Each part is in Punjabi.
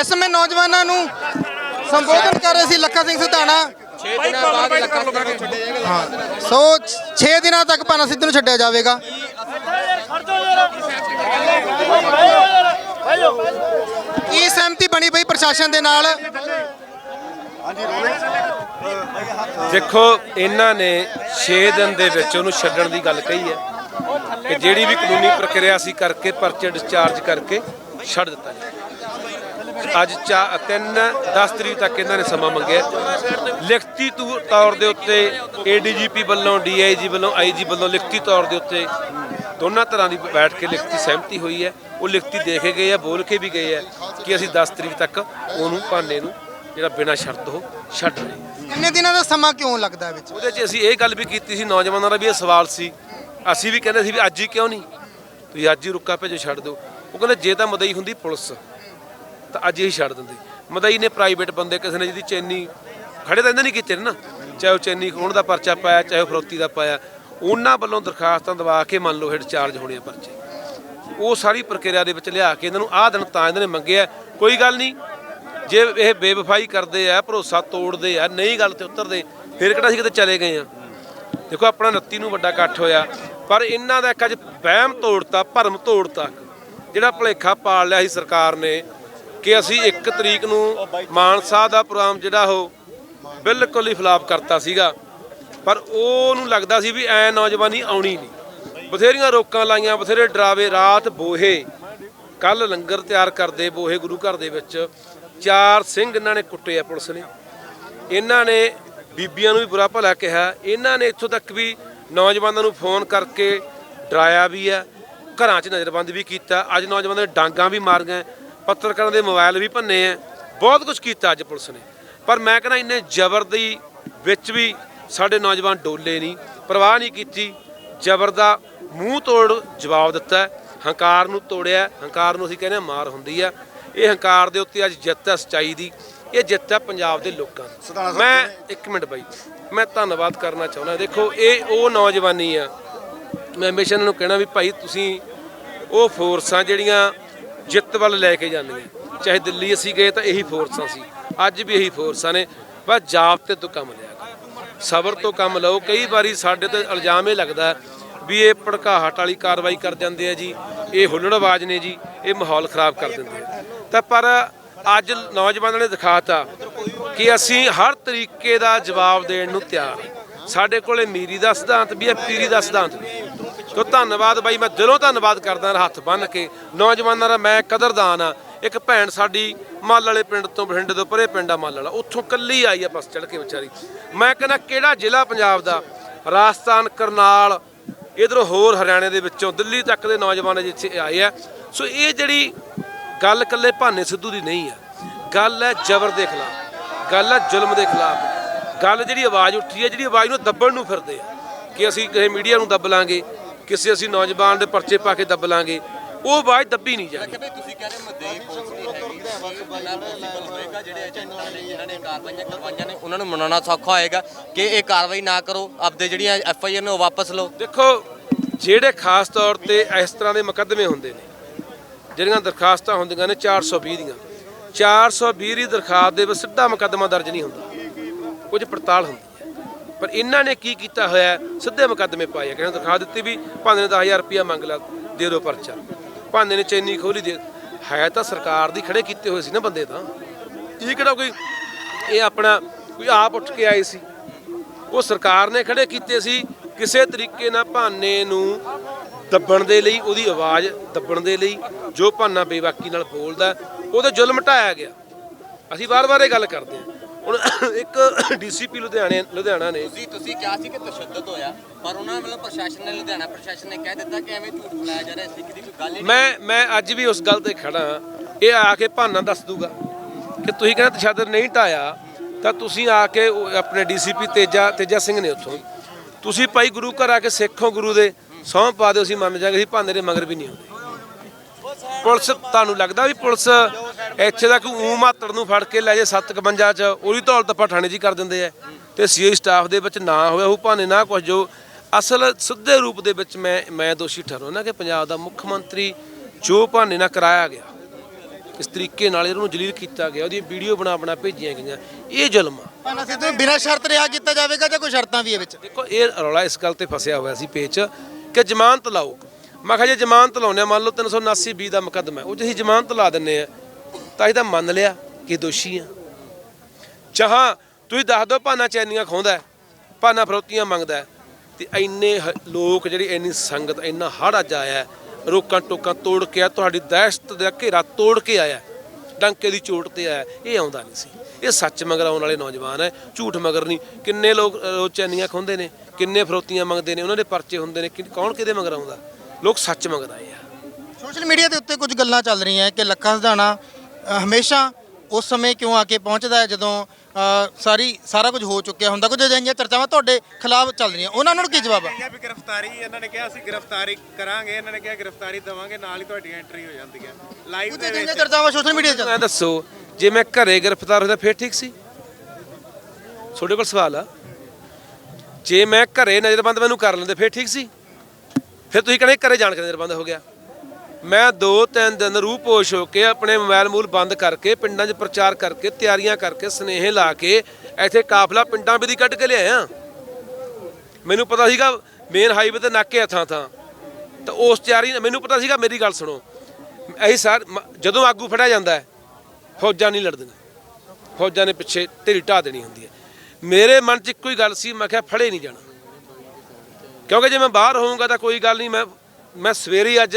ਇਸ ਸਮੇਂ ਨੌਜਵਾਨਾਂ ਨੂੰ ਸੰਬੋਧਨ ਕਰ ਰਹੇ ਸੀ ਲੱਖਾ ਸਿੰਘ ਸਿਧਾਣਾ। 6 ਦਿਨਾਂ ਬਾਅਦ ਲੱਖਾ ਸਿੰਘ ਨੂੰ ਛੱਡਿਆ ਜਾਏਗਾ। ਹਾਂ ਸੋ 6 ਦਿਨਾਂ ਤੱਕ ਭਾਨਾ ਸਿੱਧੂ ਨੂੰ ਛੱਡਿਆ ਜਾਵੇਗਾ। ਕੀ ਸਹਿਮਤੀ ਬਣੀ ਪਈ ਪ੍ਰਸ਼ਾਸਨ ਦੇ ਨਾਲ? ਦੇਖੋ ਇਹਨਾਂ ਨੇ 6 ਦਿਨ ਦੇ ਵਿੱਚ ਉਹਨੂੰ ਛੱਡਣ ਦੀ ਗੱਲ ਕਹੀ ਹੈ ਕਿ ਜਿਹੜੀ ਵੀ ਕਾਨੂੰਨੀ ਪ੍ਰਕਿਰਿਆ ਸੀ ਕਰਕੇ ਪਰਚੇ ਡਿਸਚਾਰਜ ਕਰਕੇ ਛੱਡ ਦਿੱਤਾ ਜਾਵੇ। ਅੱਜ ਚਾ 3 10 ਤਰੀਕ ਤੱਕ ਇਹਨਾਂ ਨੇ ਸਮਾਂ ਮੰਗਿਆ। ਲਿਖਤੀ ਤੌਰ ਦੇ ਉੱਤੇ ਏਡੀਜੀਪੀ ਵੱਲੋਂ ਡੀਆਈਜੀ ਵੱਲੋਂ ਆਈਜੀ ਵੱਲੋਂ ਲਿਖਤੀ ਤੌਰ ਦੇ ਉੱਤੇ ਦੋਨਾਂ ਤਰ੍ਹਾਂ ਦੀ ਬੈਠ ਕੇ ਲਿਖਤੀ ਸਹਿਮਤੀ ਹੋਈ ਹੈ। ਉਹ ਲਿਖਤੀ ਦੇ ਕੇ ਗਏ ਆ ਬੋਲ ਕੇ ਵੀ ਗਏ ਆ ਕਿ ਅਸੀਂ 10 ਤਰੀਕ ਤੱਕ ਉਹਨੂੰ ਭਾਨੇ ਨੂੰ ਜਿਹੜਾ ਬਿਨਾਂ ਸ਼ਰਤ ਉਹ ਛੱਡ ਰਹੇ ਹਾਂ। ਕਿੰਨੇ ਦਿਨਾਂ ਦਾ ਸਮਾਂ ਕਿਉਂ ਲੱਗਦਾ ਵਿੱਚ? ਉਹਦੇ 'ਚ ਅਸੀਂ ਇਹ ਗੱਲ ਵੀ ਕੀਤੀ ਸੀ ਨੌਜਵਾਨਾਂ ਦਾ ਵੀ ਇਹ ਸਵਾਲ ਸੀ। ਅਸੀਂ ਵੀ ਕਹਿੰਦੇ ਸੀ ਵੀ ਅੱਜ ਹੀ ਕਿਉਂ ਨਹੀਂ? ਤੁਸੀਂ ਅੱਜ ਹੀ ਰੁੱਕਾ ਭੇਜੋ ਛੱਡ ਦਿਓ। ਉਹ ਕਹਿੰਦੇ ਜੇ ਤਾਂ ਮਦਈ ਹੁੰਦੀ ਪੁਲਿਸ। ਤਾਂ ਅੱਜ ਹੀ ਛੱਡ ਦਿੰਦੇ। ਮਦਈ ਨੇ ਪ੍ਰਾਈਵੇਟ ਬੰਦੇ, ਕਿਸੇ ਨੇ ਜਿਹਦੀ ਚੈਨੀ ਖੜੇ ਤਾਂ ਇਹਨਾਂ ਨਹੀਂ ਕੀਤੇ ਨੇ ਨਾ। ਚਾਹੇ ਉਹ ਚੈਨੀ ਖੋਣ ਦਾ ਪਰਚਾ ਪਾਇਆ, ਚਾਹੇ ਉਹ ਫਰੋਤੀ ਦਾ ਪਾਇਆ, ਉਹਨਾਂ ਵੱਲੋਂ ਦਰਖਾਸਤਾਂ ਦਵਾ ਕੇ ਮੰਨ ਲਓ ਹੈਡ ਚਾਰਜ ਹੋਣੇ ਆ ਪਰਚੇ। ਉਹ ਸਾਰੀ ਪ੍ਰਕਿਰਿਆ ਦੇ ਵਿੱਚ ਲਿਆ ਕੇ ਇਹਨਾਂ ਨੂੰ ਆਹ ਦਿਨ ਤਾਂ ਇਹਨਾਂ ਨੇ ਮੰਗਿਆ। ਕੋਈ ਗੱਲ ਨਹੀਂ, ਜੇ ਇਹ ਬੇਵਫਾਈ ਕਰਦੇ ਆ, ਭਰੋਸਾ ਤੋੜਦੇ ਆ, ਨਹੀਂ ਗੱਲ ਤੇ ਉਤਰਦੇ, ਫਿਰ ਕਿਹੜਾ ਸੀ ਕਿਤੇ ਚਲੇ ਗਏ ਆ? ਦੇਖੋ, ਆਪਣਾ 29 ਨੂੰ ਵੱਡਾ ਇਕੱਠ ਹੋਇਆ, ਪਰ ਇਹਨਾਂ ਦਾ ਇੱਕ ਅੱਜ ਵਹਿਮ ਤੋੜਤਾ, ਭਰਮ ਤੋੜਤਾ। ਜਿਹੜਾ ਭਲੇਖਾ ਪਾਲ ਲਿਆ ਸੀ ਸਰਕਾਰ ਨੇ ਕਿ ਅਸੀਂ 1 ਤਰੀਕ ਨੂੰ ਮਾਨਸਾ ਦਾ ਪ੍ਰੋਗਰਾਮ ਜਿਹੜਾ ਉਹ ਬਿਲਕੁਲ ਹੀ ਫਲਾਪ ਕਰਤਾ ਸੀਗਾ। ਪਰ ਉਹਨੂੰ ਲੱਗਦਾ ਸੀ ਵੀ ਐ ਨੌਜਵਾਨੀ ਆਉਣੀ ਨਹੀਂ। ਬਥੇਰੀਆਂ ਰੋਕਾਂ ਲਾਈਆਂ, ਬਥੇਰੇ ਡਰਾਵੇ, ਰਾਤ ਬੋਹੇ ਕੱਲ ਲੰਗਰ ਤਿਆਰ ਕਰਦੇ ਬੋਹੇ ਗੁਰੂ ਘਰ ਦੇ ਵਿੱਚ। ਚਾਰ ਸਿੰਘ ਇਹਨਾਂ ਨੇ ਕੁੱਟੇ ਆ ਪੁਲਿਸ ਨੇ। ਇਹਨਾਂ ਨੇ ਬੀਬੀਆਂ ਨੂੰ ਵੀ ਬੁਰਾ ਭਲਾ ਕਿਹਾ। ਇਹਨਾਂ ਨੇ ਇੱਥੋਂ ਤੱਕ ਵੀ ਨੌਜਵਾਨਾਂ ਨੂੰ ਫੋਨ ਕਰਕੇ ਡਰਾਇਆ ਵੀ ਆ। ਘਰਾਂ 'ਚ ਨਜ਼ਰਬੰਦ ਵੀ ਕੀਤਾ। ਅੱਜ ਨੌਜਵਾਨਾਂ ਦੇ ਡਾਂਗਾਂ ਵੀ ਮਾਰੀਆਂ ਪੱਤਰਕਾਰਾਂ ਦੇ ਮੋਬਾਈਲ ਵੀ ਭੰਨੇ ਆ। ਬਹੁਤ ਕੁਝ ਕੀਤਾ ਅੱਜ ਪੁਲਿਸ ਨੇ। ਪਰ ਮੈਂ ਕਹਿੰਦਾ ਇੰਨੇ ਜ਼ਬਰ ਦੀ ਵਿੱਚ ਵੀ ਸਾਡੇ ਨੌਜਵਾਨ ਡੋਲੇ ਨਹੀਂ ਪਰਵਾਹ ਨਹੀਂ ਕੀਤੀ। ਜ਼ਬਰ ਦਾ ਮੂੰਹ ਤੋੜ ਜਵਾਬ ਦਿੱਤਾ। ਹੰਕਾਰ ਨੂੰ ਤੋੜਿਆ। ਹੰਕਾਰ ਨੂੰ ਅਸੀਂ ਕਹਿੰਦੇ ਮਾਰ ਹੁੰਦੀ ਆ। ਇਹ ਹੰਕਾਰ ਦੇ ਉੱਤੇ ਅੱਜ ਜਿੱਤ ਹੈ ਸਚਾਈ ਦੀ। ਇਹ ਜਿੱਤ ਹੈ ਪੰਜਾਬ ਦੇ ਲੋਕਾਂ ਦੀ। ਮੈਂ ਇੱਕ ਮਿੰਟ ਬਾਈ ਮੈਂ ਧੰਨਵਾਦ ਕਰਨਾ ਚਾਹੁੰਦਾ। ਦੇਖੋ ਇਹ ਉਹ ਨੌਜਵਾਨੀ ਆ। ਮੈਂ ਹਮੇਸ਼ਾ ਇਹਨਾਂ ਨੂੰ ਕਹਿਣਾ ਵੀ ਭਾਈ ਤੁਸੀਂ ਉਹ ਫੋਰਸਾਂ ਜਿਹੜੀਆਂ ਜਿੱਤ ਵੱਲ ਲੈ ਕੇ ਜਾਂਦੀਆਂ। ਚਾਹੇ ਦਿੱਲੀ ਅਸੀਂ ਗਏ ਤਾਂ ਇਹੀ ਫੋਰਸਾਂ ਸੀ। ਅੱਜ ਵੀ ਇਹੀ ਫੋਰਸਾਂ ਨੇ। ਬਸ ਜਾਬਤੇ ਤੋਂ ਕੰਮ ਲਿਆ ਸਬਰ ਤੋਂ ਕੰਮ ਲਓ। ਕਈ ਵਾਰੀ ਸਾਡੇ ਤੇ ਇਲਜ਼ਾਮ ਇਹ ਲੱਗਦਾ ਵੀ ਇਹ ਭੜਕਾਹਟ ਵਾਲੀ ਕਾਰਵਾਈ ਕਰ ਜਾਂਦੇ ਆ ਜੀ। ਇਹ ਹੁੱਲੜਬਾਜ਼ ਨੇ ਜੀ। ਇਹ ਮਾਹੌਲ ਖਰਾਬ ਕਰ ਦਿੰਦੇ ਤਾਂ ਪਰ ਅੱਜ ਨੌਜਵਾਨਾਂ ਨੇ ਦਿਖਾਤਾ ਕਿ ਅਸੀਂ ਹਰ ਤਰੀਕੇ ਦਾ ਜਵਾਬ ਦੇਣ ਨੂੰ ਤਿਆਰ ਹਾਂ ਸਾਡੇ ਕੋਲੇ ਮੀਰੀ ਦਾ ਸਿਧਾਂਤ ਵੀ ਹੈ, ਪੀਰੀ ਦਾ ਸਿਧਾਂਤ ਵੀ ਤੋ ਧੰਨਵਾਦ ਬਾਈ, ਮੈਂ ਦਿਲੋਂ ਧੰਨਵਾਦ ਕਰਦਾ ਹੱਥ ਬੰਨ ਕੇ। ਨੌਜਵਾਨਾਂ ਦਾ ਮੈਂ ਕਦਰਦਾਨ ਆ ਇੱਕ ਭੈਣ ਸਾਡੀ ਮਾਲ ਵਾਲੇ ਪਿੰਡ ਤੋਂ ਬਠਿੰਡੇ ਤੋਂ ਪਰੇ ਪਿੰਡ ਆ ਮਾਲ ਵਾਲਾ। ਉੱਥੋਂ ਕੱਲੀ ਆਈ ਆ ਬਸ ਚੜ ਕੇ ਵਿਚਾਰੀ। ਮੈਂ ਕਹਿੰਦਾ, ਕਿਹੜਾ ਜ਼ਿਲ੍ਹਾ ਪੰਜਾਬ ਦਾ? ਰਾਜਸਥਾਨ, ਕਰਨਾਲ, ਇਧਰੋਂ ਹੋਰ ਹਰਿਆਣੇ ਦੇ ਵਿੱਚੋਂ, ਦਿੱਲੀ ਤੱਕ ਦੇ ਨੌਜਵਾਨ ਜਿੱਥੇ ਆਏ ਆ। ਸੋ ਇਹ ਜਿਹੜੀ ਗੱਲ ਕੱਲੇ ਭਾਨੇ ਸਿੱਧੂ ਦੀ ਨਹੀਂ ਆ। ਗੱਲ ਹੈ ਜ਼ਬਰ ਦੇ ਖਿਲਾਫ। ਗੱਲ ਹੈ ਜ਼ੁਲਮ ਦੇ ਖਿਲਾਫ। ਗੱਲ ਜਿਹੜੀ ਆਵਾਜ਼ ਉੱਠੀ ਹੈ, ਜਿਹੜੀ ਆਵਾਜ਼ ਨੂੰ ਦੱਬਣ ਨੂੰ ਫਿਰਦੇ ਆ। ਕਿ ਅਸੀਂ ਕਿਸੇ ਮੀਡੀਆ ਨੂੰ ਦੱਬ ਲਾਂਗੇ ਕਿਸੇ ਅਸੀਂ ਨੌਜਵਾਨ ਦੇ ਪਰਚੇ ਪਾ ਕੇ ਦੱਬ ਲਾਂਗੇ ਉਹ ਆਵਾਜ਼ ਦੱਬੀ ਨਹੀਂ ਜਾਣੀ। ਕਹਿੰਦੇ ਤੁਸੀਂ ਕਹਿੰਦੇ ਮਦਈ ਪੁਲਿਸ ਦੀ ਹੈਗੀ ਬਣਾ ਪੋਸੀਬਲ ਹੋਏਗਾ ਜਿਹੜੇ ਏਜੰਟਾਂ ਨੇ ਜਿਨ੍ਹਾਂ ਨੇ ਕਾਰਵਾਈਆਂ ਕਰਵਾਈਆਂ ਨੇ ਉਹਨਾਂ ਨੂੰ ਮਨਾਉਣਾ ਸੌਖਾ ਹੋਏਗਾ ਕਿ ਇਹ ਕਾਰਵਾਈ ਨਾ ਕਰੋ। ਆਪਦੇ ਜਿਹੜੀਆਂ ਐਫ ਆਈ ਆਰ ਨੇ ਉਹ ਵਾਪਸ ਲਓ। ਦੇਖੋ ਜਿਹੜੇ ਖਾਸ ਤੌਰ ਤੇ ਇਸ ਤਰ੍ਹਾਂ ਦੇ ਮੁਕੱਦਮੇ ਹੁੰਦੇ ਨੇ ਜਿਹੜੀਆਂ ਦਰਖਾਸਤਾਂ ਹੁੰਦੀਆਂ ਨੇ 420 ਦੀਆਂ 420 ਦੀ ਦਰਖਾਸਤ ਦੇ ਵਿੱਚ ਸਿੱਧਾ ਮੁਕੱਦਮਾ ਦਰਜ ਨਹੀਂ ਹੁੰਦਾ। ਕੁਝ ਪੜਤਾਲ ਹੁੰਦੀ। ਪਰ ਇਹਨਾਂ ਨੇ ਕੀ ਕੀਤਾ ਹੋਇਆ? ਸਿੱਧੇ ਮੁਕੱਦਮੇ ਪਾਏ ਆ। ਕਹਿੰਦੇ ਦਿਖਾ ਦਿੱਤੀ ਵੀ ਭਾਂਦੇ ਨੇ 10000 ਰੁਪਇਆ ਮੰਗ ਲਾ, ਦੇ ਦਿਓ ਪਰਚਾ। ਭਾਂਦੇ ਨੇ ਚੈਨੀ ਖੋਲੀ ਦੇ ਹੈ ਤਾਂ ਸਰਕਾਰ ਦੀ ਖੜੇ ਕੀਤੇ ਹੋਏ ਸੀ ਨਾ ਬੰਦੇ ਤਾਂ। ਇਹ ਕਿਹੜਾ ਕੋਈ ਇਹ ਆਪਣਾ ਕੋਈ ਆਪ ਉੱਠ ਕੇ ਆਏ ਸੀ। ਉਹ ਸਰਕਾਰ ਨੇ ਖੜੇ ਕੀਤੇ ਸੀ। ਕਿਸੇ ਤਰੀਕੇ ਨਾਲ ਭਾਨੇ ਨੂੰ ਦੱਬਣ ਦੇ ਲਈ, ਉਹਦੀ ਆਵਾਜ਼ ਦੱਬਣ ਦੇ ਲਈ, ਜੋ ਭਾਨਾ ਬੇਵਾਕੀ ਨਾਲ ਬੋਲਦਾ, ਉਹਦੇ ਜ਼ੁਲਮ ਢਾਇਆ ਗਿਆ। ਅਸੀਂ ਵਾਰ-ਵਾਰ ਇਹ ਗੱਲ ਕਰਦੇ ਹਾਂ। ਹੁਣ ਇੱਕ ਡੀਸੀਪੀ ਲੁਧਿਆਣੇ ਲੁਧਿਆਣਾ ਨੇ। ਤੁਸੀਂ ਤੁਸੀਂ ਕਿਹਾ ਸੀ ਕਿ ਤਸ਼ੱਦਦ ਹੋਇਆ ਪਰ ਉਹਨਾਂ ਵੱਲੋਂ ਪ੍ਰਸ਼ਾਸਨ ਨੇ ਲੁਧਿਆਣਾ ਪ੍ਰਸ਼ਾਸਨ ਨੇ ਕਹਿ ਦਿੱਤਾ ਕਿ ਐਵੇਂ ਝੂਠ ਫੈਲਾਇਆ ਜਾ ਰਿਹਾ ਇਸ ਦੀ ਕੋਈ ਗੱਲ ਹੀ ਨਹੀਂ। ਮੈਂ ਮੈਂ ਅੱਜ ਵੀ ਉਸ ਗੱਲ ਤੇ ਖੜਾ। ਇਹ ਆ ਕੇ ਭਾਨਾ ਦੱਸ ਦੂਗਾ ਕਿ ਤੁਸੀਂ ਕਹਿੰਦੇ ਤਸ਼ੱਦਦ ਨਹੀਂ ਢਾਇਆ ਤਾਂ ਤੁਸੀਂ ਆ ਕੇ ਉਹ ਆਪਣੇ ਡੀਸੀਪੀ ਤੇਜਾ ਤੇਜਾ ਸਿੰਘ ਨੇ ਉੱਥੋਂ ਤੁਸੀਂ ਭਾਈ ਗੁਰੂ ਘਰ ਆ ਕੇ ਸਿੱਖੋ ਗੁਰੂ ਦੇ ਸਹੁੰ ਪਾ ਦਿਓ ਅਸੀਂ ਮੰਨ ਜਾਾਂਗੇ ਅਸੀਂ ਭਾਨੇ ਦੇ ਮਗਰ ਵੀ ਨਹੀਂ ਆਉਂਦੇ ਪੁਲਿਸ ਤੁਹਾਨੂੰ ਲੱਗਦਾ ਵੀ ਪੁਲਿਸ ਇੱਥੇ ਤੱਕ ਊ ਮਾਤੜ ਨੂੰ ਫੜ ਕੇ ਲੈ ਜੇ 751 ਚ ਉਹਦੀ ਧੌਲ ਤੱਪਾ ਥਾਣੇ ਹੀ ਕਰ ਦਿੰਦੇ ਆ। ਤੇ ਸੀਆਈ ਸਟਾਫ ਦੇ ਵਿੱਚ ਨਾ ਹੋਇਆ ਉਹ ਭਾਨੇ ਨਾ ਕੁਝ ਜੋ ਅਸਲ ਸਿੱਧੇ ਰੂਪ ਦੇ ਵਿੱਚ ਮੈਂ ਮੈਂ ਦੋਸ਼ੀ ਠਹਿਰਾਉਣਾ ਕਿ ਪੰਜਾਬ ਦਾ ਮੁੱਖ ਮੰਤਰੀ ਜੋ ਭਾਨੇ ਨਾਲ ਕਰਾਇਆ ਗਿਆ ਇਸ ਤਰੀਕੇ ਨਾਲ ਇਹਨੂੰ ਜਲੀਲ ਕੀਤਾ ਗਿਆ ਉਹਦੀ ਵੀਡੀਓ ਬਣਾ ਬਣਾ ਭੇਜੀਆਂ ਗਈਆਂ ਇਹ ਜ਼ੁਲਮ ਆ। ਭਾਨਾ ਸਿੱਧੂ ਨੂੰ ਬਿਨਾਂ ਸ਼ਰਤ ਰਿਹਾ ਕੀਤਾ ਜਾਵੇਗਾ ਜਾਂ ਕੋਈ ਸ਼ਰਤਾਂ ਵੀ ਹੈ ਵਿੱਚ? ਦੇਖੋ ਇਹ ਰੌਲਾ ਇਸ ਗੱਲ ਤੇ ਫਸਿਆ ਹੋਇਆ ਸੀ ਪੇਚ ਕਿ ਜ਼ਮਾਨਤ ਲਾਓ। ਮੈਂ ਕਿਹਾ ਜੇ ਜ਼ਮਾਨਤ ਲਾਉਂਦੇ ਹਾਂ ਮੰਨ ਲਓ 379 ਬੀ ਦਾ ਮੁਕੱਦਮਾ ਉਹ ਅਸੀਂ ਜ਼ਮਾਨਤ ਲਾ ਦਿੰਨੇ ਆ। ਤਾਂ ਅਸੀਂ ਤਾਂ ਮੰਨ ਲਿਆ ਕਿ ਦੋਸ਼ੀ ਆ। ਚਾਹਾਂ ਤੁਸੀਂ ਦੱਸ ਦਿਓ ਭਾਨਾ ਚੈਨੀਆਂ ਖੋਂਦਾ ਭਾਨਾ ਫਰੋਤੀਆਂ ਮੰਗਦਾ ਹੈ, ਤੇ ਇੰਨੇ ਲੋਕ ਜਿਹੜੀ ਇੰਨੀ ਸੰਗਤ ਇੰਨਾ ਹੜ ਅੱਜ ਆਇਆ ਰੋਕਾਂ ਟੋਕਾਂ ਤੋੜ ਕੇ ਆ ਤੁਹਾਡੀ ਦਹਿਸ਼ਤ ਦਾ ਘੇਰਾ ਤੋੜ ਕੇ ਆਇਆ ਡੰਕੇ ਦੀ ਚੋਟ ਤੇ ਆਇਆ ਇਹ ਆਉਂਦਾ ਨਹੀਂ ਸੀ। ਇਹ ਸੱਚ ਮਗਰ ਆਉਣ ਵਾਲੇ ਨੌਜਵਾਨ ਹੈ ਝੂਠ ਮਗਰ ਨਹੀਂ। ਕਿੰਨੇ ਲੋਕ ਚੈਨੀਆਂ ਖੋਂਦੇ ਨੇ ਕਿੰਨੇ ਫਰੋਤੀਆਂ ਮੰਗਦੇ ਨੇ ਉਹਨਾਂ ਦੇ ਪਰਚੇ ਹੁੰਦੇ ਨੇ ਕਿ- ਕੌਣ ਕਿਹਦੇ ਮਗਰ ਆਉਂਦਾ? ਲੋਕ ਸੱਚ ਮੰਗਦਾ ਆਏ ਆ। ਸੋਸ਼ਲ ਮੀਡੀਆ ਦੇ ਉੱਤੇ ਕੁਝ ਗੱਲਾਂ ਚੱਲ ਰਹੀਆਂ ਕਿ ਲੱਖਾ ਸਿਧਾਣਾ ਹਮੇਸ਼ਾ ਉਸ ਸਮੇਂ ਕਿਉਂ ਆ ਕੇ ਪਹੁੰਚਦਾ ਹੈ? ਜਦੋਂ ਸਾਰੀ ਸਾਰਾ ਕੁਝ ਹੋ ਚੁੱਕਿਆ ਹੁੰਦਾ ਕੁਝ ਅਜਿਹੀਆਂ ਚਰਚਾਵਾਂ ਤੁਹਾਡੇ ਖਿਲਾਫ ਚੱਲ ਰਹੀਆਂ। ਉਹਨਾਂ ਨੂੰ ਕੀ ਜਵਾਬ ਕਿਹਾ ਵੀ ਗ੍ਰਿਫਤਾਰੀ ਇਹਨਾਂ ਨੇ ਕਿਹਾ ਅਸੀਂ ਗ੍ਰਿਫਤਾਰੀ ਕਰਾਂਗੇ ਇਹਨਾਂ ਨੇ ਕਿਹਾ ਗ੍ਰਿਫਤਾਰੀ ਦਵਾਂਗੇ ਨਾਲ ਹੀ ਤੁਹਾਡੀ ਐਂਟਰੀ ਹੋ ਜਾਂਦੀ ਹੈ ਲਾਈਵ ਕੁਝ ਅਜਿਹੀਆਂ ਚਰਚਾਵਾਂ ਸੋਸ਼ਲ ਮੀਡੀਆ 'ਚ ਮੈਂ ਦੱਸੋ ਜੇ ਮੈਂ ਘਰੇ ਗ੍ਰਿਫਤਾਰ ਹੁੰਦਾ ਫਿਰ ਠੀਕ ਸੀ? ਤੁਹਾਡੇ ਕੋਲ ਸਵਾਲ ਆ। ਜੇ ਮੈਂ ਘਰੇ ਨਜ਼ਰਬੰਦ ਮੈਨੂੰ ਕਰ ਲੈਂਦੇ ਫਿਰ ਠੀਕ ਸੀ? ਫਿਰ ਤੁਸੀਂ ਕਹਿੰਦੇ ਘਰੇ ਜਾਣ ਕੇ ਨਜ਼ਰਬੰਦ ਹੋ ਗਿਆ। ਮੈਂ ਦੋ ਤਿੰਨ ਦਿਨ ਰੂਹ ਪੋਸ਼ ਹੋ ਕੇ ਆਪਣੇ ਮੋਬਾਈਲ ਮੂਲ ਬੰਦ ਕਰਕੇ, ਪਿੰਡਾਂ 'ਚ ਪ੍ਰਚਾਰ ਕਰਕੇ, ਤਿਆਰੀਆਂ ਕਰਕੇ, ਸਨੇਹ ਲਾ ਕੇ ਇੱਥੇ ਕਾਫਲਾ ਪਿੰਡਾਂ ਵੀ ਦੀ ਕੱਢ ਕੇ ਲਿਆਇਆ ਮੈਨੂੰ ਪਤਾ ਸੀਗਾ ਮੇਨ ਹਾਈਵੇ ਤੇ ਨਾਕੇ ਆ ਥਾਂ ਥਾਂ। ਤਾਂ ਉਸ ਤਿਆਰੀ ਮੈਨੂੰ ਪਤਾ ਸੀਗਾ, ਮੇਰੀ ਗੱਲ ਸੁਣੋ। ਅਸੀਂ ਸਰ ਜਦੋਂ ਆਗੂ ਫੜਿਆ ਜਾਂਦਾ ਫੌਜਾਂ ਨਹੀਂ ਲੜਦੀਆਂ। ਫੌਜਾਂ ਨੇ ਪਿੱਛੇ ਢੇਰੀ ਢਾ ਦੇਣੀ ਹੁੰਦੀ ਹੈ। ਮੇਰੇ ਮਨ 'ਚ ਇੱਕੋ ਹੀ ਗੱਲ ਸੀ, ਮੈਂ ਕਿਹਾ ਫੜੇ ਨਹੀਂ ਜਾਣਾ। ਕਿਉਂਕਿ ਜੇ ਮੈਂ ਬਾਹਰ ਹੋਊਂਗਾ ਤਾਂ ਕੋਈ ਗੱਲ ਨਹੀਂ, ਮੈਂ ਮੈਂ ਸਵੇਰੇ ਅੱਜ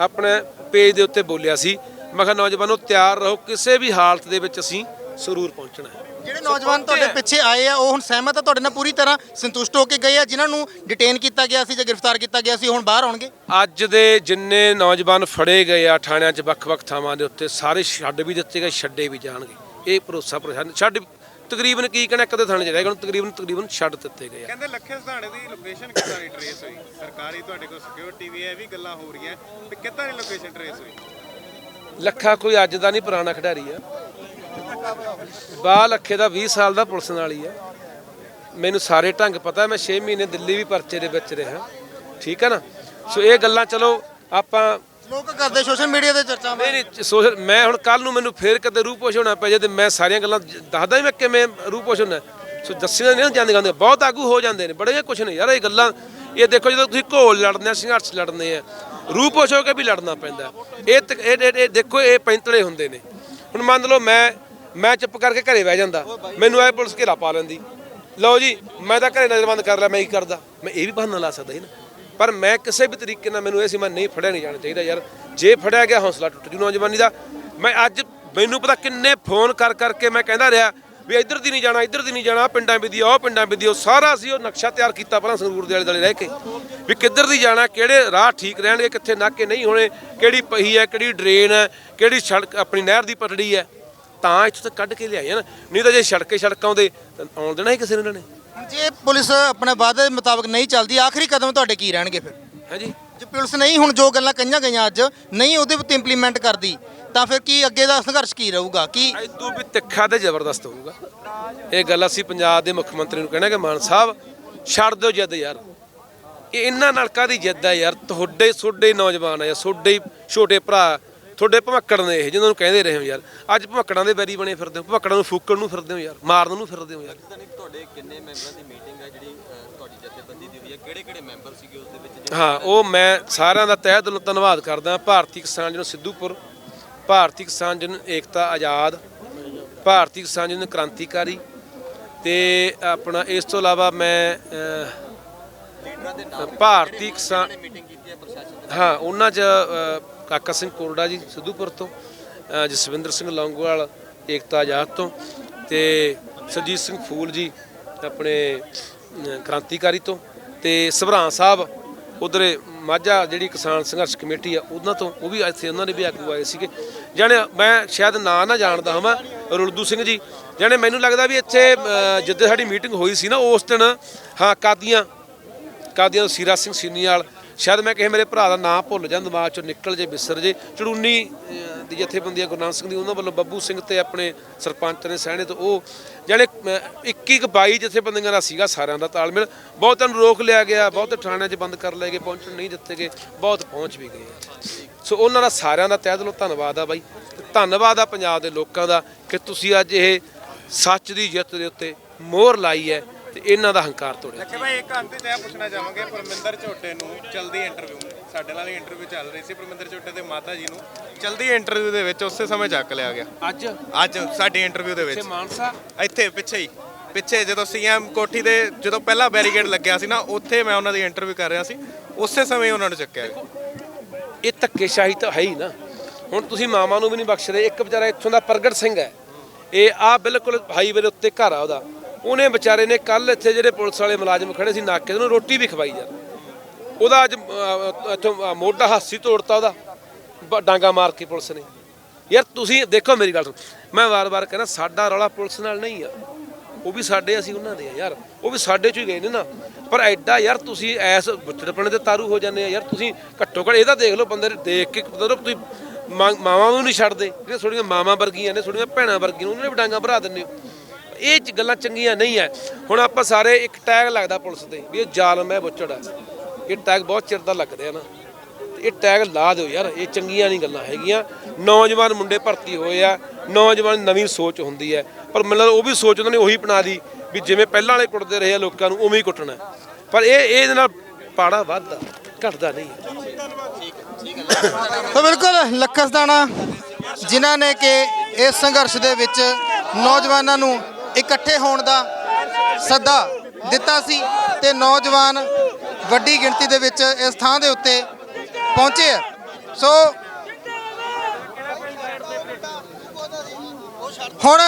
ਆਪਣੇ ਪੇਜ ਦੇ ਉੱਤੇ ਬੋਲਿਆ ਸੀ। ਮੈਂ ਕਿਹਾ ਨੌਜਵਾਨੋ ਤਿਆਰ ਰਹੋ। ਕਿਸੇ ਵੀ ਹਾਲਤ ਦੇ ਵਿੱਚ ਅਸੀਂ ਸਰੂਰ ਪਹੁੰਚਣਾ ਹੈ। ਜਿਹੜੇ ਨੌਜਵਾਨ ਤੁਹਾਡੇ ਪਿੱਛੇ ਆਏ ਆ ਉਹ ਹੁਣ ਸਹਿਮਤ ਆ ਤੁਹਾਡੇ ਨਾਲ ਪੂਰੀ ਤਰ੍ਹਾਂ ਸੰਤੁਸ਼ਟ ਹੋ ਕੇ ਗਏ ਆ ਜਿਨ੍ਹਾਂ ਨੂੰ ਡਿਟੇਨ ਕੀਤਾ ਗਿਆ ਸੀ ਜਾਂ ਗ੍ਰਿਫਤਾਰ ਕੀਤਾ ਗਿਆ ਸੀ ਹੁਣ ਬਾਹਰ ਆਉਣਗੇ? ਅੱਜ ਦੇ ਜਿੰਨੇ ਨੌਜਵਾਨ ਫੜੇ ਗਏ ਆ ਥਾਣਿਆਂ 'ਚ ਵੱਖ-ਵੱਖ ਥਾਵਾਂ ਦੇ ਉੱਤੇ ਸਾਰੇ ਛੱਡ ਵੀ ਦਿੱਤੇ ਗਏ ਛੱਡੇ ਵੀ ਜਾਣਗੇ। ਇਹ ਭਰੋਸਾ ਪ੍ਰਸ਼ਾਸਨ ਛੱਡ ਤਕਰੀਬਨ ਕੀ ਕਹਿਣਾ ਕਦੇ ਥਾਣੇ 'ਚ ਰਹਿ ਗਏ ਹੁਣ ਤਕਰੀਬਨ ਤਕਰੀਬਨ ਛੱਡ ਦਿੱਤੇ ਗਏ ਆ। ਕਹਿੰਦੇ ਲੱਖੇ ਸਧਾਣੇ ਦੀ ਲੋਕੇਸ਼ਨ ਕਿੱਦਾਂ ਦੀ ਟਰੇਸ ਹੋਈ? ਸਰਕਾਰੀ ਤੁਹਾਡੇ ਕੋਲ ਸਿਕਿਉਰਿਟੀ ਵੀ ਹੈ ਇਹ ਵੀ ਗੱਲਾਂ ਹੋ ਰਹੀਆਂ। ਵੀ ਕਿੱਦਾਂ ਦੀ ਲੋਕੇਸ਼ਨ ਟਰੇਸ ਹੋਈ? ਲੱਖਾ ਕੋਈ ਅੱਜ ਦਾ ਨਹੀਂ ਪੁਰਾਣਾ ਖਿਡਾਰੀ ਆ। ਬਾ ਲੱਖੇ ਦਾ 20 ਸਾਲ ਦਾ ਪੁਲਿਸ ਨਾਲ ਹੀ ਆ। ਮੈਨੂੰ ਸਾਰੇ ਢੰਗ ਪਤਾ ਮੈਂ 6 ਮਹੀਨੇ ਦਿੱਲੀ ਵੀ ਪਰਚੇ ਦੇ ਵਿੱਚ ਰਿਹਾ। ਠੀਕ ਹੈ ਨਾ? ਸੋ ਇਹ ਗੱਲਾਂ ਚਲੋ ਆਪਾਂ ਲੋਕ ਕਰਦੇ ਸੋਸ਼ਲ ਮੀਡੀਆ ਤੇ ਚਰਚਾਵਾਂ ਨਹੀਂ ਨਹੀਂ ਸੋਸ਼ਲ, ਮੈਂ ਹੁਣ ਕੱਲ ਨੂੰ ਮੈਨੂੰ ਫੇਰ ਕਦੇ ਰੂਪੋਸ਼ ਹੋਣਾ ਪੈ ਜੇ ਤੇ ਮੈਂ ਸਾਰੀਆਂ ਗੱਲਾਂ ਦੱਸਦਾ ਹੀ ਮੈਂ ਕਿਵੇਂ ਰੂਪੋਸ਼ ਹੋਣਾ। ਸੋ ਦੱਸੀਆਂ ਨਹੀਂ ਜਾਂਦੀਆਂ ਹੁੰਦੀਆਂ, ਬਹੁਤ ਆਗੂ ਹੋ ਜਾਂਦੇ ਨੇ ਬੜੇ ਕੁਛ ਨੇ। ਯਾਰ, ਇਹ ਗੱਲਾਂ, ਇਹ ਦੇਖੋ ਜਦੋਂ ਤੁਸੀਂ ਘੋਲ ਲੜਦੇ ਆ ਸੰਘਰਸ਼ ਲੜਦੇ ਆ ਰੂਪੋਸ਼ ਹੋ ਕੇ ਵੀ ਲੜਨਾ ਪੈਂਦਾ। ਇਹ ਇਹ ਦੇਖੋ, ਇਹ ਪੈਂਤੜੇ ਹੁੰਦੇ ਨੇ। ਹੁਣ ਮੰਨ ਲਓ ਮੈਂ ਮੈਂ ਚੁੱਪ ਕਰਕੇ ਘਰੇ ਬਹਿ ਜਾਂਦਾ, ਮੈਨੂੰ ਆਏ ਪੁਲਿਸ ਘੇਰਾ ਪਾ ਲੈਂਦੀ। ਲਓ ਜੀ, ਮੈਂ ਤਾਂ ਘਰੇ ਨਜ਼ਰਬੰਦ ਕਰ ਲਿਆ, ਮੈਂ ਕੀ ਕਰਦਾ? ਮੈਂ ਇਹ ਵੀ ਬਹਾਨਾ ਲਾ ਸਕਦਾ ਸੀ ਨਾ। ਪਰ ਮੈਂ ਕਿਸੇ ਵੀ ਤਰੀਕੇ ਨਾਲ ਮੈਨੂੰ ਇਹ ਸੀ ਮੈਂ ਨਹੀਂ ਫੜਿਆ, ਨਹੀਂ ਜਾਣਾ ਚਾਹੀਦਾ ਯਾਰ। ਜੇ ਫੜਿਆ ਗਿਆ, ਹੌਸਲਾ ਟੁੱਟ ਜੂ ਨੌਜਵਾਨੀ ਦਾ। ਮੈਂ ਅੱਜ ਮੈਨੂੰ ਪਤਾ ਕਿੰਨੇ ਫੋਨ ਕਰ ਕਰਕੇ ਮੈਂ ਕਹਿੰਦਾ ਰਿਹਾ ਵੀ ਇੱਧਰ ਦੀ ਨਹੀਂ ਜਾਣਾ, ਇੱਧਰ ਦੀ ਨਹੀਂ ਜਾਣਾ ਪਿੰਡਾਂ ਵੀ ਦੀ ਉਹ ਪਿੰਡਾਂ ਵੀ ਦੀ ਉਹ ਸਾਰਾ ਸੀ ਉਹ ਨਕਸ਼ਾ ਤਿਆਰ ਕੀਤਾ ਪਹਿਲਾਂ ਸੰਗਰੂਰ ਦੇ ਆਲੇ ਦੁਆਲੇ ਰਹਿ ਕੇ। ਵੀ ਕਿੱਧਰ ਦੀ ਜਾਣਾ, ਕਿਹੜੇ ਰਾਹ ਠੀਕ ਰਹਿਣਗੇ, ਕਿੱਥੇ ਨਾਕੇ ਨਹੀਂ ਹੋਣੇ, ਕਿਹੜੀ ਪਹੀ ਹੈ, ਕਿਹੜੀ ਡਰੇਨ ਹੈ, ਕਿਹੜੀ ਸੜਕ, ਆਪਣੀ ਨਹਿਰ ਦੀ ਪਟੜੀ ਹੈ। ਤਾਂ ਇੱਥੋਂ ਤੱਕ ਕੱਢ ਕੇ ਲਿਆਏ ਨਾ। ਨਹੀਂ ਤਾਂ ਜੇ ਸੜਕੇ ਸੜਕਾਂ ਆਉਂਦੇ, ਤਾਂ ਆਉਣ ਦੇਣਾ ਹੀ ਕਿਸੇ ਨੇ ਇਹਨਾਂ ਨੇ। ਹੁਣ ਜੇ ਪੁਲਿਸ ਆਪਣੇ ਵਾਅਦੇ ਮੁਤਾਬਕ ਨਹੀਂ ਚੱਲਦੀ। ਆਖਰੀ ਕਦਮ ਤੁਹਾਡੇ ਕੀ ਰਹਿਣਗੇ ਫਿਰ? ਹਾਂਜੀ। ਜੇ ਪੁਲਿਸ ਨਹੀਂ ਹੁਣ ਜੋ ਗੱਲਾਂ ਕਹੀਆਂ ਗਈਆਂ ਅੱਜ ਨਹੀਂ ਉਹਦੇ ਉੱਤੇ ਇੰਪਲੀਮੈਂਟ ਕਰਦੀ ਤਾਂ ਫਿਰ ਕੀ ਅੱਗੇ ਦਾ ਸੰਘਰਸ਼ ਕੀ ਰਹੂਗਾ? ਕੀ ਇਦੋਂ ਵੀ ਤਿੱਖਾ ਤੇ ਜ਼ਬਰਦਸਤ ਹੋਊਗਾ। ਇਹ ਗੱਲ ਅਸੀਂ ਪੰਜਾਬ ਦੇ ਮੁੱਖ ਮੰਤਰੀ ਨੂੰ ਕਹਿਣਾ ਕਿ ਮਾਨ ਸਾਹਿਬ ਛੱਡ ਦਿਓ ਜਿੱਦ ਯਾਰ। ਇਹ ਇਹਨਾਂ ਨਾਲ ਕਾਦੀ ਜਿੱਦ ਹੈ ਯਾਰ। ਤੁਹਾਡੇ ਛੋਡੇ ਨੌਜਵਾਨ ਆ ਛੋਡੇ ਹੀ ਛੋਟੇ ਭਰਾ ਤੁਹਾਡੇ ਭਮੱਕੜ ਨੇ ਇਹ ਜਿਹਨਾਂ ਨੂੰ ਕਹਿੰਦੇ ਰਹੇ ਹੋ ਯਾਰ। ਅੱਜ ਭਮੱਕੜਾਂ ਦੇ ਬੈਰੀ ਬਣੇ ਫਿਰਦੇ ਹੋ ਭਮੱਕੜਾਂ ਨੂੰ ਫੂਕਣ ਨੂੰ ਫਿਰਦੇ ਹੋ ਯਾਰ ਮਾਰਨ ਨੂੰ ਫਿਰਦੇ ਹੋ ਯਾਰ। ਤੁਹਾਡੇ ਕਿੰਨੇ ਮੈਂਬਰਾਂ ਦੀ ਮੀਟਿੰਗ ਹੈ ਜਿਹੜੀ ਅ, ਤੁਹਾਡੀ ਜਥੇਬੰਦੀ ਦੀ ਹੋਈ ਹੈ ਕਿਹੜੇ ਕਿਹੜੇ ਮੈਂਬਰ ਸੀਗੇ ਉਸ ਦੇ ਵਿੱਚ ਹਾਂ ਉਹ ਮੈਂ ਸਾਰਿਆਂ ਦਾ ਤਹਿ ਦਿਲੋਂ ਧੰਨਵਾਦ ਕਰਦਾ ਭਾਰਤੀ ਕਿਸਾਨ ਜਨ ਸਿੱਧੂਪੁਰ ਭਾਰਤੀ ਕਿਸਾਨ ਜਨ ਏਕਤਾ ਆਜ਼ਾਦ ਭਾਰਤੀ ਕਿਸਾਨ ਜਨ ਕ੍ਰਾਂਤੀਕਾਰੀ ਤੇ ਆਪਣਾ ਇਸ ਤੋਂ ਇਲਾਵਾ ਮੈਂ ਭਾਰਤੀ ਕਿਸਾਨ ਮੀਟਿੰਗ ਕੀਤੀ ਹੈ ਪ੍ਰਸ਼ਾਸਨ ਹਾਂ ਉਹਨਾਂ 'ਚ ਕਾਕਾ ਸਿੰਘ ਕੋਰੜਾ ਜੀ ਸਿੱਧੂਪੁਰ ਤੋਂ ਜਸਵਿੰਦਰ ਸਿੰਘ ਲੌਂਗੋਵਾਲ ਏਕਤਾ ਆਜ਼ਾਦ ਤੋਂ ਤੇ ਸਰਜੀਤ ਸਿੰਘ ਫੂਲ ਜੀ ਆਪਣੇ ਕ੍ਰਾਂਤੀਕਾਰੀ ਤੋਂ ਤੇ ਸਭਰਾਂ ਸਾਹਿਬ ਉਧਰੇ ਮਾਝਾ ਜਿਹੜੀ ਕਿਸਾਨ ਸੰਘਰਸ਼ ਕਮੇਟੀ ਆ ਉਹਨਾਂ ਤੋਂ ਉਹ ਵੀ ਇੱਥੇ ਉਹਨਾਂ ਨੇ ਵੀ ਆਗੂ ਆਏ ਸੀਗੇ। ਜਾਣੇ ਮੈਂ ਸ਼ਾਇਦ ਨਾਂ ਨਾ ਜਾਣਦਾ ਹਾਂ ਰੁਲਦੂ ਸਿੰਘ ਜੀ। ਜਾਣੇ ਮੈਨੂੰ ਲੱਗਦਾ ਵੀ ਇੱਥੇ ਅਹ, ਜਿੱਦੇ ਸਾਡੀ ਮੀਟਿੰਗ ਹੋਈ ਸੀ ਨਾ ਉਸ ਦਿਨ ਹਾਂ ਕਾਦੀਆਂ ਕਾਦੀਆਂ ਸੀਰਾ ਸਿੰਘ ਸੀਨੀਵਾਲ ਸ਼ਾਇਦ ਮੈਂ ਕਿਸੇ ਮੇਰੇ ਭਰਾ ਦਾ ਨਾਂ ਭੁੱਲ ਜਾਂ, ਦਿਮਾਗ ਚੋਂ ਨਿਕਲ ਜੇ, ਬਿਸਰ ਜੇ। ਚੜੂਨੀ ਦੀ ਜਥੇਬੰਦੀ ਆ ਗੁਰਨਾਮ ਸਿੰਘ ਦੀ, ਉਹਨਾਂ ਵੱਲੋਂ ਬੱਬੂ ਸਿੰਘ ਤੇ ਆਪਣੇ ਸਰਪੰਚ ਨੇ ਸਹਿਣੇ ਤੋਂ ਉਹ ਜਿਹੜੇ 21 22 ਜਥੇਬੰਦੀਆਂ ਦਾ ਸੀਗਾ ਸਾਰਿਆਂ ਦਾ ਤਾਲਮੇਲ। ਬਹੁਤਾਂ ਨੂੰ ਰੋਕ ਲਿਆ ਗਿਆ, ਬਹੁਤ ਥਾਣਿਆਂ 'ਚ ਬੰਦ ਕਰ ਲਏ ਗਏ, ਪਹੁੰਚਣ ਨਹੀਂ ਦਿੱਤੇ ਗਏ, ਬਹੁਤ ਪਹੁੰਚ ਵੀ ਗਏ। ਸੋ ਉਹਨਾਂ ਦਾ ਸਾਰਿਆਂ ਦਾ ਤਹਿ ਦਿਲੋਂ ਧੰਨਵਾਦ ਆ ਬਾਈ। ਧੰਨਵਾਦ ਆ ਪੰਜਾਬ ਦੇ ਲੋਕਾਂ ਦਾ ਕਿ ਤੁਸੀਂ ਅੱਜ ਇਹ ਸੱਚ ਦੀ ਜਿੱਤ ਦੇ ਉੱਤੇ ਮੋਹਰ ਲਾਈ ਹੈ। ਤੇ ਇਹਨਾਂ ਦਾ ਹੰਕਾਰ ਤੋੜਿਆ। ਲੱਖੇ ਭਾਈ ਇੱਕ ਅੰਤ 'ਚ ਇਹ ਪੁੱਛਣਾ ਚਾਹਾਂਗੇ ਪਰਮਿੰਦਰ ਝੋਟੇ ਨੂੰ ਜਲਦੀ ਇੰਟਰਵਿਊ ਸਾਡੇ ਨਾਲ ਇੰਟਰਵਿਊ ਚੱਲ ਰਹੀ ਸੀ ਪਰਮਿੰਦਰ ਝੋਟੇ ਦੇ ਮਾਤਾ ਜੀ ਨੂੰ। ਜਲਦੀ ਇੰਟਰਵਿਊ ਦੇ ਵਿੱਚ ਉਸੇ ਸਮੇਂ ਚੱਕ ਲਿਆ ਗਿਆ। ਅੱਜ? ਅੱਜ ਸਾਡੀ ਇੰਟਰਵਿਊ ਦੇ ਵਿੱਚ। ਮਾਨਸਾ? ਇੱਥੇ ਪਿੱਛੇ ਹੀ। ਪਿੱਛੇ ਜਦੋਂ ਸੀਐਮ ਕੋਠੀ ਦੇ ਜਦੋਂ ਪਹਿਲਾ ਬੈਰੀਕੇਡ ਲੱਗਿਆ ਸੀ ਨਾ ਉੱਥੇ ਮੈਂ ਉਹਨਾਂ ਦੀ ਇੰਟਰਵਿਊ ਕਰ ਰਿਹਾ ਸੀ। ਉਸੇ ਸਮੇਂ ਉਹਨਾਂ ਨੂੰ ਚੱਕਿਆ ਗਿਆ। ਇਹ ਧੱਕੇਸ਼ਾਹੀ ਤਾਂ ਹੈ ਹੀ ਨਾ। ਹੁਣ ਤੁਸੀਂ ਮਾਮਾ ਨੂੰ ਵੀ ਨਹੀਂ ਬਖਸ਼ਦੇ ਇੱਕ ਵਿਚਾਰਾ ਇੱਥੋਂ ਦਾ ਪ੍ਰਗਟ ਸਿੰਘ ਹੈ। ਇਹ ਆ ਬਿਲਕੁਲ ਹਾਈਵੇ ਦੇ ਉੱਤੇ ਘਰ ਆ ਉਹਦਾ। ਉਹਨੇ ਵਿਚਾਰੇ ਨੇ ਕੱਲ ਇੱਥੇ ਜਿਹੜੇ ਪੁਲਿਸ ਵਾਲੇ ਮੁਲਾਜ਼ਮ ਖੜੇ ਸੀ ਨਾਕੇ ਉਹਨੂੰ ਰੋਟੀ ਵੀ ਖਵਾਈ ਯਾਰ ਉਹਦਾ ਅੱਜ ਇੱਥੋਂ ਅਹ, ਮੋਢਾ ਹਾਸੀ ਤੋੜਤਾ ਉਹਦਾ ਬ- ਡਾਂਗਾ ਮਾਰ ਕੇ ਪੁਲਿਸ ਨੇ। ਯਾਰ ਤੁਸੀਂ ਦੇਖੋ ਮੇਰੀ ਗੱਲ ਸੁਣ ਮੈਂ ਵਾਰ-ਵਾਰ ਕਹਿੰਦਾ ਸਾਡਾ ਰੌਲਾ ਪੁਲਿਸ ਨਾਲ ਨਹੀਂ ਆ। ਉਹ ਵੀ ਸਾਡੇ ਅਸੀਂ ਉਹਨਾਂ ਦੇ ਆ ਯਾਰ। ਉਹ ਵੀ ਸਾਡੇ ਚੋਂ ਹੀ ਗਏ ਨੇ ਨਾ। ਪਰ ਐਡਾ ਯਾਰ ਤੁਸੀਂ ਐਸ ਬੁੱਚੜਪਣੇ ਤੇ ਤਾਰੂ ਹੋ ਜਾਂਦੇ ਆ ਯਾਰ। ਤੁਸੀਂ ਘੱਟੋ ਘੱਟ ਇਹਦਾ ਦੇਖ ਲਓ ਬੰਦੇ ਦੇਖ ਕੇ ਮਤਲਬ ਤੁਸੀਂ ਮਾਂ- ਮਾਵਾਂ ਨੂੰ ਨਹੀਂ ਛੱਡਦੇ। ਜਿਹੜੇ ਥੋੜੀਆਂ ਮਾਵਾਂ ਵਰਗੀਆਂ ਨੇ ਥੋੜੀਆਂ ਭੈਣਾਂ ਵਰਗੀਆਂ ਨੇ, ਉਹਨਾਂ ਨੇ ਵੀ ਡਾਂਗਾ ਭਰਾ ਦਿੰਦੇ ਹੋ। ਇਹ ਚ ਗੱਲਾਂ ਚੰਗੀਆਂ ਨਹੀਂ ਹੈ ਹੁਣ ਆਪਾਂ ਸਾਰੇ ਇੱਕ ਟੈਗ ਲੱਗਦਾ ਪੁਲਿਸ ਤੇ ਵੀ ਇਹ ਜ਼ਾਲਮ ਹੈ ਬੁੱਚੜ ਹੈ ਇਹ ਟੈਗ ਬਹੁਤ ਚਿਰ ਦਾ ਲੱਗਦੇ ਆ ਨਾ। ਇਹ ਟੈਗ ਲਾ ਦਿਓ ਯਾਰ, ਇਹ ਚੰਗੀਆਂ ਨਹੀਂ ਗੱਲਾਂ ਹੈਗੀਆਂ। ਨੌਜਵਾਨ ਮੁੰਡੇ ਭਰਤੀ ਹੋਏ ਆ, ਨੌਜਵਾਨ ਨਵੀਂ ਸੋਚ ਹੁੰਦੀ ਹੈ ਪਰ ਮਤਲਬ ਉਹ ਵੀ ਸੋਚ ਉਹਨਾਂ ਨੇ ਉਹੀ ਬਣਾ ਦੀ ਵੀ ਜਿਵੇਂ ਪਹਿਲਾਂ ਵਾਲੇ ਕੁੱਟਦੇ ਰਹੇ ਆ ਲੋਕਾਂ ਨੂੰ, ਉਵੇਂ ਹੀ ਕੁੱਟਣਾ ਪਰ ਇਹ ਇਹਦੇ ਨਾਲ ਪਾੜਾ ਵੱਧਦਾ, ਘਟਦਾ ਨਹੀਂ ਤਾਂ ਬਿਲਕੁਲ ਲੱਖਸ ਦਾਣਾ ਜਿਨ੍ਹਾਂ ਨੇ ਕਿ ਇਸ ਸੰਘਰਸ਼ ਦੇ ਵਿੱਚ ਨੌਜਵਾਨਾਂ ਨੂੰ ਇਕੱਠੇ ਹੋਣ ਦਾ ਸੱਦਾ ਦਿੱਤਾ ਸੀ ਤੇ ਨੌਜਵਾਨ ਵੱਡੀ ਗਿਣਤੀ ਦੇ ਵਿੱਚ ਇਸ ਥਾਂ ਦੇ ਉੱਤੇ ਪਹੁੰਚੇ ਆ। ਸੋ ਹੁਣ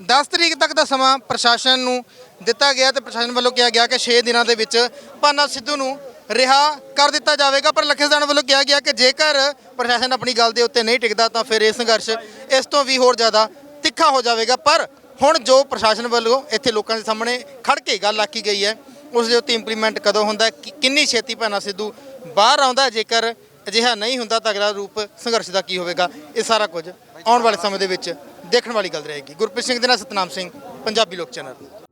10 ਤਰੀਕ ਤੱਕ ਦਾ ਸਮਾਂ ਪ੍ਰਸ਼ਾਸਨ ਨੂੰ ਦਿੱਤਾ ਗਿਆ ਤੇ ਪ੍ਰਸ਼ਾਸਨ ਵੱਲੋਂ ਕਿਹਾ ਗਿਆ ਕਿ 6 ਦਿਨਾਂ ਦੇ ਵਿੱਚ ਪਾਨਾ ਸਿੱਧੂ ਨੂੰ ਰਿਹਾ ਕਰ ਦਿੱਤਾ ਜਾਵੇਗਾ, ਪਰ ਲਖੇਸਦਾਨ ਵੱਲੋਂ ਕਿਹਾ ਗਿਆ ਕਿ ਜੇਕਰ ਪ੍ਰਸ਼ਾਸਨ ਆਪਣੀ ਗੱਲ ਦੇ ਉੱਤੇ ਨਹੀਂ ਟਿਕਦਾ ਤਾਂ ਫਿਰ ਇਹ ਸੰਘਰਸ਼ ਇਸ ਤੋਂ ਵੀ ਹੋਰ ਜ਼ਿਆਦਾ ਤਿੱਖਾ ਹੋ ਜਾਵੇਗਾ। ਪਰ ਹੁਣ ਜੋ ਪ੍ਰਸ਼ਾਸਨ ਵੱਲੋਂ ਇੱਥੇ ਲੋਕਾਂ ਦੇ ਸਾਹਮਣੇ ਖੜ ਕੇ ਗੱਲ ਆਖੀ ਗਈ ਹੈ, ਉਸ ਦੇ ਉੱਤੇ ਇੰਪਲੀਮੈਂਟ ਕਦੋਂ ਹੁੰਦਾ ਕਿ- ਕਿੰਨੀ ਛੇਤੀ ਪਾਨਾ ਸਿੱਧੂ ਬਾਹਰ ਆਉਂਦਾ, ਜੇਕਰ ਅਜਿਹਾ ਨਹੀਂ ਹੁੰਦਾ ਤਾਂ ਅਗਲਾ ਰੂਪ ਸੰਘਰਸ਼ ਦਾ ਕੀ ਹੋਵੇਗਾ? ਇਹ ਸਾਰਾ ਕੁਝ ਆਉਣ ਵਾਲੇ ਸਮੇਂ ਦੇ ਵਿੱਚ ਦੇਖਣ ਵਾਲੀ ਗੱਲ ਰਹੇਗੀ। ਗੁਰਪ੍ਰੀਤ ਸਿੰਘ ਦੇ ਨਾਲ ਸਤਨਾਮ ਸਿੰਘ, ਪੰਜਾਬੀ ਲੋਕ ਚੈਨਲ।